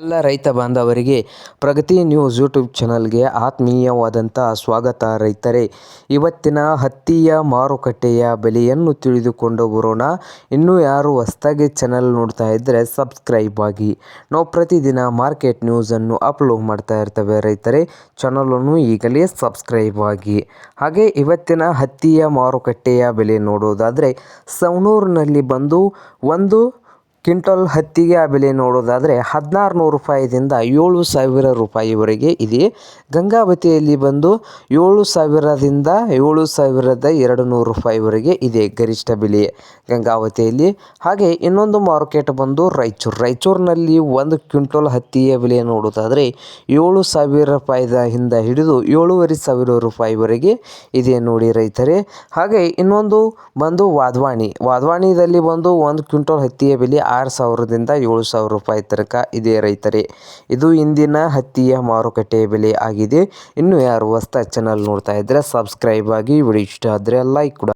ಎಲ್ಲ ರೈತ ಬಾಂಧವರಿಗೆ ಪ್ರಗತಿ ನ್ಯೂಸ್ ಯೂಟ್ಯೂಬ್ ಚಾನಲ್ಗೆ ಆತ್ಮೀಯವಾದಂಥ ಸ್ವಾಗತ. ರೈತರೇ, ಇವತ್ತಿನ ಹತ್ತಿಯ ಮಾರುಕಟ್ಟೆಯ ಬೆಲೆಯನ್ನು ತಿಳಿದುಕೊಂಡು ಬರೋಣ. ಇನ್ನೂ ಯಾರು ಹೊಸ್ತಾಗಿ ಚಾನಲ್ ನೋಡ್ತಾ ಇದ್ದರೆ ಸಬ್ಸ್ಕ್ರೈಬ್ ಆಗಿ. ನಾವು ಪ್ರತಿದಿನ ಮಾರ್ಕೆಟ್ ನ್ಯೂಸನ್ನು ಅಪ್ಲೋಡ್ ಮಾಡ್ತಾ ಇರ್ತೇವೆ. ರೈತರೇ ಚಾನಲನ್ನು ಈಗಲೇ ಸಬ್ಸ್ಕ್ರೈಬ್ ಆಗಿ. ಹಾಗೆ ಇವತ್ತಿನ ಹತ್ತಿಯ ಮಾರುಕಟ್ಟೆಯ ಬೆಲೆ ನೋಡೋದಾದರೆ, ಸವಣೂರಿನಲ್ಲಿ ಬಂದು ಒಂದು ಕ್ವಿಂಟಲ್ ಹತ್ತಿಗೆ ಆ ಬೆಲೆ ನೋಡೋದಾದರೆ ಹದಿನಾರು ನೂರು ರೂಪಾಯಿದಿಂದ ಏಳು ಸಾವಿರ ರೂಪಾಯಿವರೆಗೆ ಇದೆ. ಗಂಗಾವತಿಯಲ್ಲಿ ಬಂದು ಏಳು ಸಾವಿರದಿಂದ ಏಳು ಸಾವಿರದ ಎರಡು ನೂರು ರೂಪಾಯಿವರೆಗೆ ಇದೆ ಗರಿಷ್ಠ ಬೆಲೆ ಗಂಗಾವತಿಯಲ್ಲಿ. ಹಾಗೆ ಇನ್ನೊಂದು ಮಾರ್ಕೆಟ್ ಬಂದು ರಾಯಚೂರು. ರಾಯಚೂರಿನಲ್ಲಿ ಒಂದು ಕ್ವಿಂಟಲ್ ಹತ್ತಿಯ ಬೆಲೆ ನೋಡೋದಾದರೆ ಏಳು ಸಾವಿರ ರೂಪಾಯಿದ ಹಿಂದ ಹಿಡಿದು ಏಳುವರೆ ಸಾವಿರ ರೂಪಾಯಿವರೆಗೆ ಇದೆ ನೋಡಿ ರೈತರೇ. ಹಾಗೆ ಇನ್ನೊಂದು ಬಂದು ವಾದ್ವಾಣಿ. ವಾದ್ವಾಣಿದಲ್ಲಿ ಬಂದು ಒಂದು ಕ್ವಿಂಟಲ್ ಹತ್ತಿಯ ಬೆಲೆ ಆರು ಸಾವಿರದಿಂದ ಏಳು ಸಾವಿರ ರೂಪಾಯಿ ತನಕ ಇದೆ ರೈತರೇ. ಇದು ಇಂದಿನ ಹತ್ತಿಯ ಮಾರುಕಟ್ಟೆಯ ಬೆಲೆ ಆಗಿದೆ. ಇನ್ನು ಯಾರು ಹೊಸ್ದಾಗಿ ಚಾನಲ್ ನೋಡ್ತಾ ಇದ್ದರೆ ಸಬ್ಸ್ಕ್ರೈಬ್ ಆಗಿ. ವಿಡಿಯೋ ಇಷ್ಟ ಆದರೆ ಲೈಕ್ ಕೂಡ